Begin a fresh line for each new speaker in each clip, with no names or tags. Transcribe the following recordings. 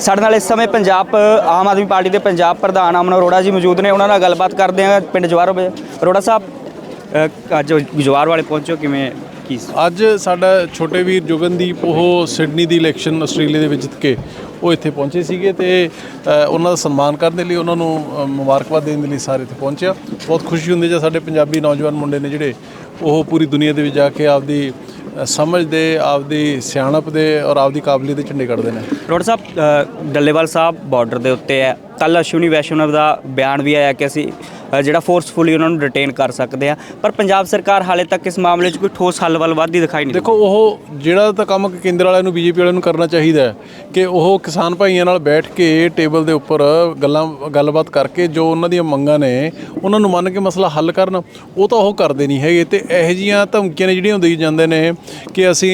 ਸਾਡੇ ਨਾਲ ਇਸ ਸਮੇਂ ਪੰਜਾਬ, ਆਮ ਆਦਮੀ ਪਾਰਟੀ ਦੇ ਪੰਜਾਬ ਪ੍ਰਧਾਨ ਅਮਨ ਅਰੋੜਾ ਜੀ ਮੌਜੂਦ ਨੇ। ਉਹਨਾਂ ਨਾਲ ਗੱਲਬਾਤ ਕਰਦੇ ਹਾਂ। ਪਿੰਡ ਜਵਾਰ ਅਰੋੜਾ ਸਾਹਿਬ ਅੱਜ ਜਵਾਰ ਵਾਲੇ ਪਹੁੰਚੋ ਕਿਵੇਂ, ਕੀ
ਅੱਜ ਸਾਡਾ ਛੋਟੇ ਵੀਰ ਜੁਗਨਦੀਪ, ਉਹ ਸਿਡਨੀ ਦੀ ਇਲੈਕਸ਼ਨ ਆਸਟ੍ਰੇਲੀਆ ਦੇ ਵਿੱਚ ਜਿੱਤ ਕੇ ਉਹ ਇੱਥੇ ਪਹੁੰਚੇ ਸੀਗੇ ਤੇ ਉਹਨਾਂ ਦਾ ਸਨਮਾਨ ਕਰਨ ਦੇ ਲਈ ਉਹਨਾਂ ਨੂੰ ਮੁਬਾਰਕਬਾਦ ਦੇਣ ਦੇ ਲਈ ਸਾਰੇ ਇੱਥੇ ਪਹੁੰਚਿਆ ਬਹੁਤ ਖੁਸ਼ੀ ਹੁੰਦੀ ਜੇ ਸਾਡੇ ਪੰਜਾਬੀ ਨੌਜਵਾਨ ਮੁੰਡੇ ਨੇ ਜਿਹੜੇ ਉਹ ਪੂਰੀ ਦੁਨੀਆ ਦੇ ਵਿੱਚ ਜਾ ਕੇ ਆਪਦੀ ਸਮਝ ਦੇ, ਆਪਦੀ ਸਿਆਣਪ ਦੇ ਔਰ ਆਪਦੀ ਕਾਬਲੀਅਤ ਦੇ ਝੰਡੇ ਕੱਢਦੇ ਨੇ।
ਅਰੋੜਾ ਸਾਹਿਬ ਡੱਲੇਵਾਲ ਸਾਹਿਬ ਬਾਰਡਰ ਦੇ ਉੱਤੇ ਹੈ। ਕੱਲ ਅਸ਼ਵਨੀ ਵੈਸ਼ਨਵ ਦਾ ਬਿਆਨ ਵੀ ਆਇਆ ਕਿ ਅਸੀਂ ਜਿਹੜਾ ਫੋਰਸਫੁਲੀ ਉਹਨਾਂ ਨੂੰ ਡਿਟੇਨ ਕਰ ਸਕਦੇ ਆ। ਪਰ ਪੰਜਾਬ ਸਰਕਾਰ ਹਾਲੇ ਤੱਕ ਇਸ ਮਾਮਲੇ 'ਚ ਕੋਈ ਠੋਸ ਹੱਲ ਵੱਲ ਵੱਧਦੀ ਦਿਖਾਈ ਨਹੀਂ
ਦੇਖੋ, ਉਹ ਜਿਹੜਾ ਤਾਂ ਕੰਮ ਕੇਂਦਰ ਵਾਲਿਆਂ ਨੂੰ, ਬੀਜੇਪੀ ਵਾਲਿਆਂ ਨੂੰ ਕਰਨਾ ਚਾਹੀਦਾ ਕਿ ਉਹ ਕਿਸਾਨ ਭਾਈਆਂ ਨਾਲ ਬੈਠ ਕੇ ਟੇਬਲ ਦੇ ਉੱਪਰ ਗੱਲਾਂ, ਗੱਲਬਾਤ ਕਰਕੇ ਜੋ ਉਹਨਾਂ ਦੀਆਂ ਮੰਗਾਂ ਨੇ, ਉਹਨਾਂ ਨੂੰ ਮੰਨ ਕੇ ਮਸਲਾ ਹੱਲ ਕਰਨ। ਉਹ ਤਾਂ ਉਹ ਕਰਦੇ ਨਹੀਂ ਹੈਗੇ ਤੇ ਇਹੋ ਜੀਆਂ ਧਮਕੀਆਂ ਨੇ ਜਿਹੜੀਆਂ ਦੇਈ ਜਾਂਦੇ ਨੇ ਕਿ ਅਸੀਂ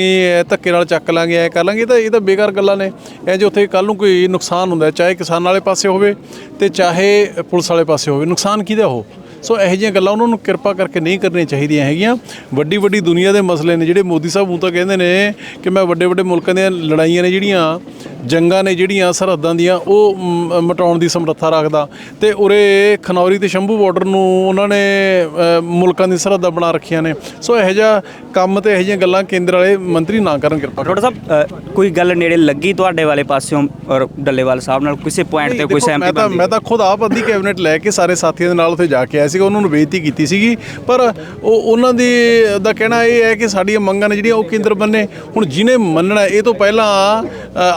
ਧੱਕੇ ਨਾਲ ਚੱਕ ਲਾਂਗੇ, ਐ ਕਰ ਲਾਂਗੇ, ਤਾਂ ਇਹ ਤਾਂ ਬੇਕਾਰ ਗੱਲਾਂ ਨੇ। ਇਹ ਜੇ ਉੱਥੇ ਕੱਲ ਨੂੰ ਕੋਈ ਨੁਕਸਾਨ ਹੁੰਦਾ, ਚਾਹੇ ਕਿਸਾਨ ਵਾਲੇ ਪਾਸੇ ਹੋਵੇ ਤੇ ਚਾਹੇ ਪੁਲਿਸ ਵਾਲੇ ਪਾਸੇ ਹੋਵੇ, ਨੁਕਸਾਨ ਕਿਹਦਾ ਉਹ। ਸੋ ਇਹੋ ਜਿਹੀਆਂ ਗੱਲਾਂ ਉਹਨਾਂ ਨੂੰ ਕਿਰਪਾ ਕਰਕੇ ਨਹੀਂ ਕਰਨੀਆਂ ਚਾਹੀਦੀਆਂ ਹੈਗੀਆਂ। ਵੱਡੀ ਵੱਡੀ ਦੁਨੀਆ ਦੇ ਮਸਲੇ ਨੇ। ਜਿਹੜੇ ਮੋਦੀ ਸਾਹਿਬ ਨੂੰ ਤਾਂ ਕਹਿੰਦੇ ਨੇ ਕਿ ਮੈਂ ਵੱਡੇ ਵੱਡੇ ਮੁਲਕਾਂ ਦੀਆਂ ਲੜਾਈਆਂ ਨੇ ਜਿਹੜੀਆਂ ਜੰਗਾਂ ਨੇ ਜਿਹੜੀਆਂ ਸਰਹੱਦਾਂ ਦੀਆਂ ਉਹ ਮਿਟਾਉਣ ਦੀ ਸਮਰੱਥਾ ਰੱਖਦਾ। ਤੇ ਉਰੇ ਖਨੌਰੀ ਤੇ ਸ਼ੰਭੂ ਬਾਰਡਰ ਨੂੰ ਉਹਨਾਂ ਨੇ ਮੁਲਕਾਂ ਦੀ ਸਰਹੱਦਾਂ ਬਣਾ ਰੱਖੀਆਂ ਨੇ। ਸੋ ਇਹੋ ਜਿਹਾ ਕੰਮ ਤੇ ਇਹੋ ਜਿਹੀਆਂ ਗੱਲਾਂ ਕੇਂਦਰ ਵਾਲੇ ਮੰਤਰੀ ਨਾ ਕਰਨ ਕਿਰਪਾ।
ਅਰੋੜਾ ਸਾਹਿਬ ਕੋਈ ਗੱਲ ਨੇੜੇ ਲੱਗੀ ਤੁਹਾਡੇ ਵਾਲੇ ਪਾਸਿਓਂ ਔਰ ਡੱਲੇਵਾਲ ਸਾਹਿਬ ਨਾਲ ਕਿਸੇ ਪੁਆਇੰਟ ਤੇ ਕੋਈ ਸਹਿਮਤੀ
ਮੈਂ ਤਾਂ ਮੈਂ ਤਾਂ ਖੁਦ ਆਪ ਅੱਧੀ ਕੈਬਨਿਟ ਲੈ ਕੇ ਸਾਰੇ ਸਾਥੀਆਂ ਦੇ ਨਾਲ ਉੱਥੇ ਜਾ ਕੇ ਆਇਆ ਸੀਗਾ ਉਹਨਾਂ ਨੂੰ ਬੇਨਤੀ ਕੀਤੀ ਸੀਗੀ। ਪਰ ਉਹ ਉਹਨਾਂ ਦੀ ਦਾ ਕਹਿਣਾ ਇਹ ਹੈ ਕਿ ਸਾਡੀਆਂ ਮੰਗਾਂ ਨੇ ਜਿਹੜੀਆਂ ਉਹ ਕੇਂਦਰ ਬੰਨੇ। ਹੁਣ ਜਿਹਨੇ ਮੰਨਣਾ ਇਹ ਤੋਂ ਪਹਿਲਾਂ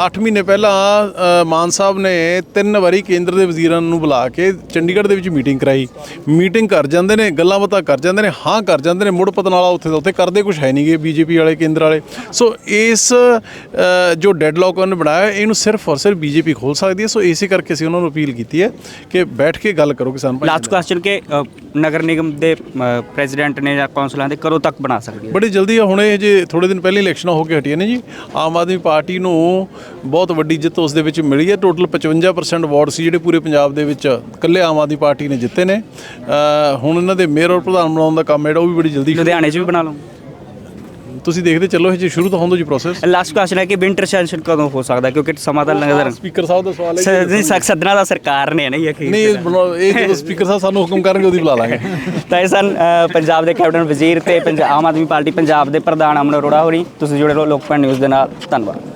8 ਮਹੀਨੇ ਪਹਿਲਾਂ ਅ, ਮਾਨ ਸਾਹਿਬ ਨੇ ਤਿੰਨ ਵਾਰੀ ਕੇਂਦਰ ਦੇ ਵਜ਼ੀਰਾਂ ਨੂੰ ਬੁਲਾ ਕੇ ਚੰਡੀਗੜ੍ਹ ਦੇ ਵਿੱਚ ਮੀਟਿੰਗ ਕਰਾਈ। ਮੀਟਿੰਗ ਕਰ ਜਾਂਦੇ ਨੇ ਗੱਲਾਂ ਬਾਤਾਂ ਕਰ ਜਾਂਦੇ ਨੇ ਹਾਂ ਕਰ ਜਾਂਦੇ ਨੇ ਮੁੜ ਪਤਨ ਵਾਲਾ ਉੱਥੇ ਦਾ ਉੱਥੇ ਕਰਦੇ ਕੁਝ ਹੈ ਨਹੀਂਗੇ ਬੀਜੇਪੀ ਵਾਲੇ ਕੇਂਦਰ ਵਾਲੇ। ਸੋ ਇਸ ਅ, ਜੋ ਡੈਡਲੌਕ ਉਹਨੇ ਬਣਾਇਆ ਇਹਨੂੰ ਸਿਰਫ ਔਰ ਸਿਰਫ ਬੀਜੇਪੀ ਖੋਲ ਸਕਦੀ ਹੈ। ਸੋ ਇਸੇ ਕਰਕੇ ਅਸੀਂ ਉਹਨਾਂ ਨੂੰ ਅਪੀਲ ਕੀਤੀ ਹੈ ਕਿ ਬੈਠ ਕੇ ਗੱਲ ਕਰੋ ਕਿਸਾਨ ਭਾਈ
ਲਾਸਟ ਕੁਐਸਚਨ ਕਿ ਅ, ਨਗਰ ਨਿਗਮ ਦੇ ਪ੍ਰੈਜ਼ੀਡੈਂਟ ਨੇ ਜਾਂ ਕੌਂਸਲਾਂ ਦੇ ਕਦੋਂ ਤੱਕ ਬਣਾ ਸਕਦੀ ਹੈ?
ਬੜੀ ਜਲਦੀ ਆ ਹੁਣੇ ਜੇ ਥੋੜੇ ਦਿਨ ਪਹਿਲਾਂ ਇਲੈਕਸ਼ਨਾਂ ਹੋ ਕੇ ਹਟੀਆਂ ਨੇ ਜੀ। ਆਮ ਆਦਮੀ ਪਾਰਟੀ ਨੂੰ ਬਹੁਤ ਵੱਡੀ ਜਿੱਤ ਉਸ ਦੇ ਵਿੱਚ ਮਿਲੀ ਹੈ। ਟੋਟਲ 55% ਵਾਰਡ ਸੀ ਜਿਹੜੇ ਪੂਰੇ ਪੰਜਾਬ ਦੇ ਵਿੱਚ ਇਕੱਲੇ ਆਮ ਆਦਮੀ ਪਾਰਟੀ ਨੇ ਜਿੱਤੇ ਨੇ। ਹੁਣ ਇਹਨਾਂ ਦੇ ਮੇਅਰ ਔਰ ਪ੍ਰਧਾਨ ਬਣਾਉਣ ਦਾ ਕੰਮ ਹੈ ਜਿਹੜਾ ਉਹ ਵੀ ਬੜੀ ਜਲਦੀ
ਲੁਧਿਆਣੇ 'ਚ ਵੀ ਬਣਾ ਲਓ।
ਤੁਸੀਂ ਦੇਖਦੇ ਚੱਲੋ ਇਹ ਜੀ ਸ਼ੁਰੂ ਤਾਂ ਹੁੰਦਾ ਜੀ ਪ੍ਰੋਸੈਸ
ਲਾਸਟ ਕੁਐਸਚਨ ਹੈ ਕਿ ਵਿੰਟਰ ਸੈਸ਼ਨ ਕਦੋਂ ਹੋ ਸਕਦਾ ਕਿਉਂਕਿ ਸਮਾਂ ਤਾਂ ਨਜ਼ਰ
ਸਪੀਕਰ ਸਾਹਿਬ ਦਾ ਸਵਾਲ ਹੈ
ਸਕ ਸਦਨਾ ਦਾ ਸਰਕਾਰ ਨੇ ਨਹੀਂ ਅਖੀਰ
ਨਹੀਂ ਇਹ ਜਦੋਂ ਸਪੀਕਰ ਸਾਹਿਬ ਸਾਨੂੰ ਹੁਕਮ ਕਰਨਗੇ ਉਹਦੀ ਬੁਲਾ ਲਾਂਗੇ।
ਤਾਂ ਇਹ ਸਨ ਪੰਜਾਬ ਦੇ ਕੈਬਨਿਟ ਵਜ਼ੀਰ ਤੇ ਪੰਜਾਬ ਆਮ ਆਦਮੀ ਪਾਰਟੀ ਪੰਜਾਬ ਦੇ ਪ੍ਰਧਾਨ ਅਮਨ ਅਰੋੜਾ ਹੋਰੀ। ਤੁਸੀਂ ਜੁੜੇ ਰਹੋ ਲੋਕਪਾਲ ਨਿਊਜ਼ ਦੇ ਨਾਲ। ਧੰਨਵਾਦ।